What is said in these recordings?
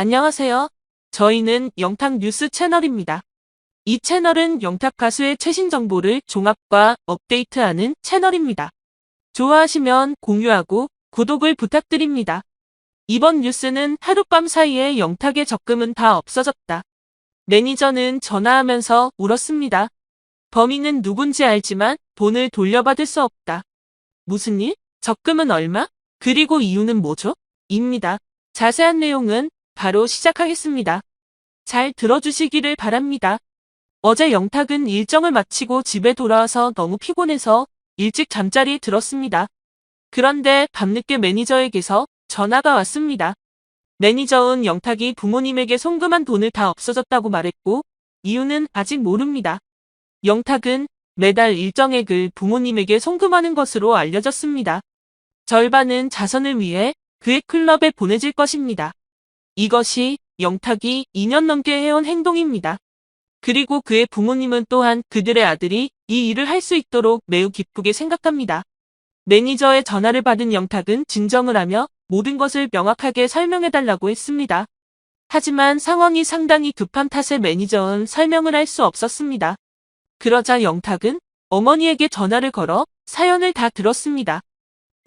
안녕하세요. 저희는 영탁 뉴스 채널입니다. 이 채널은 영탁 가수의 최신 정보를 종합과 업데이트하는 채널입니다. 좋아하시면 공유하고 구독을 부탁드립니다. 이번 뉴스는 하룻밤 사이에 영탁의 적금은 다 없어졌다. 매니저는 전화하면서 울었습니다. 범인은 누군지 알지만 돈을 돌려받을 수 없다. 무슨 일? 적금은 얼마? 그리고 이유는 뭐죠? 입니다. 자세한 내용은 바로 시작하겠습니다. 잘 들어주시기를 바랍니다. 어제 영탁은 일정을 마치고 집에 돌아와서 너무 피곤해서 일찍 잠자리에 들었습니다. 그런데 밤늦게 매니저에게서 전화가 왔습니다. 매니저는 영탁이 부모님에게 송금한 돈을 다 없어졌다고 말했고 이유는 아직 모릅니다. 영탁은 매달 일정액을 부모님에게 송금하는 것으로 알려졌습니다. 절반은 자선을 위해 그의 클럽에 보내질 것입니다. 이것이 영탁이 2년 넘게 해온 행동입니다. 그리고 그의 부모님은 또한 그들의 아들이 이 일을 할 수 있도록 매우 기쁘게 생각합니다. 매니저의 전화를 받은 영탁은 진정을 하며 모든 것을 명확하게 설명해달라고 했습니다. 하지만 상황이 상당히 급한 탓에 매니저는 설명을 할 수 없었습니다. 그러자 영탁은 어머니에게 전화를 걸어 사연을 다 들었습니다.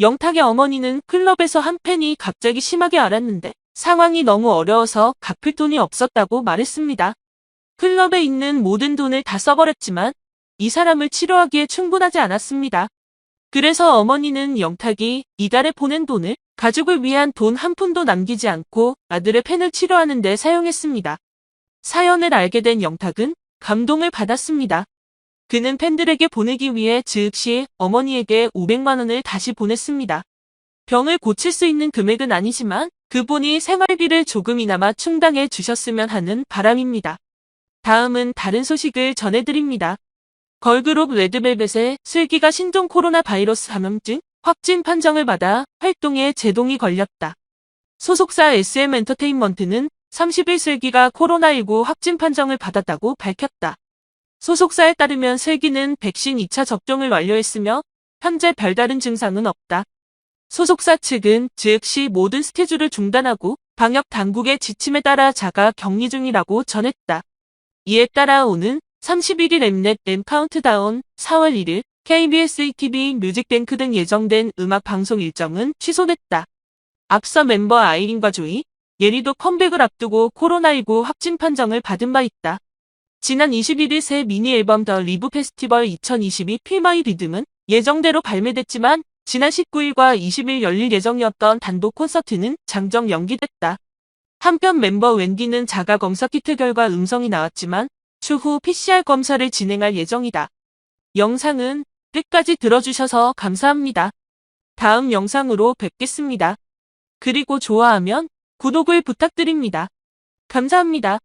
영탁의 어머니는 클럽에서 한 팬이 갑자기 심하게 앓았는데 상황이 너무 어려워서 갚을 돈이 없었다고 말했습니다. 클럽에 있는 모든 돈을 다 써버렸지만 이 사람을 치료하기에 충분하지 않았습니다. 그래서 어머니는 영탁이 이달에 보낸 돈을 가족을 위한 돈 한 푼도 남기지 않고 아들의 팬을 치료하는 데 사용했습니다. 사연을 알게 된 영탁은 감동을 받았습니다. 그는 팬들에게 보내기 위해 즉시 어머니에게 500만 원을 다시 보냈습니다. 병을 고칠 수 있는 금액은 아니지만 그분이 생활비를 조금이나마 충당해 주셨으면 하는 바람입니다. 다음은 다른 소식을 전해드립니다. 걸그룹 레드벨벳의 슬기가 신종 코로나 바이러스 감염증 확진 판정을 받아 활동에 제동이 걸렸다. 소속사 SM엔터테인먼트는 30일 슬기가 코로나19 확진 판정을 받았다고 밝혔다. 소속사에 따르면 슬기는 백신 2차 접종을 완료했으며 현재 별다른 증상은 없다. 소속사 측은 즉시 모든 스케줄을 중단하고 방역 당국의 지침에 따라 자가 격리 중이라고 전했다. 이에 따라 오는 31일 엠넷 엠 카운트다운 4월 1일 KBS ETV 뮤직뱅크 등 예정된 음악 방송 일정은 취소됐다. 앞서 멤버 아이린과 조이, 예리도 컴백을 앞두고 코로나19 확진 판정을 받은 바 있다. 지난 21일 새 미니 앨범 더 리브 페스티벌 2022 필마이 리듬은 예정대로 발매됐지만 지난 19일과 20일 열릴 예정이었던 단독 콘서트는 장정 연기됐다. 한편 멤버 웬디는 자가 검사 키트 결과 음성이 나왔지만 추후 PCR 검사를 진행할 예정이다. 영상은 끝까지 들어주셔서 감사합니다. 다음 영상으로 뵙겠습니다. 그리고 좋아하면 구독을 부탁드립니다. 감사합니다.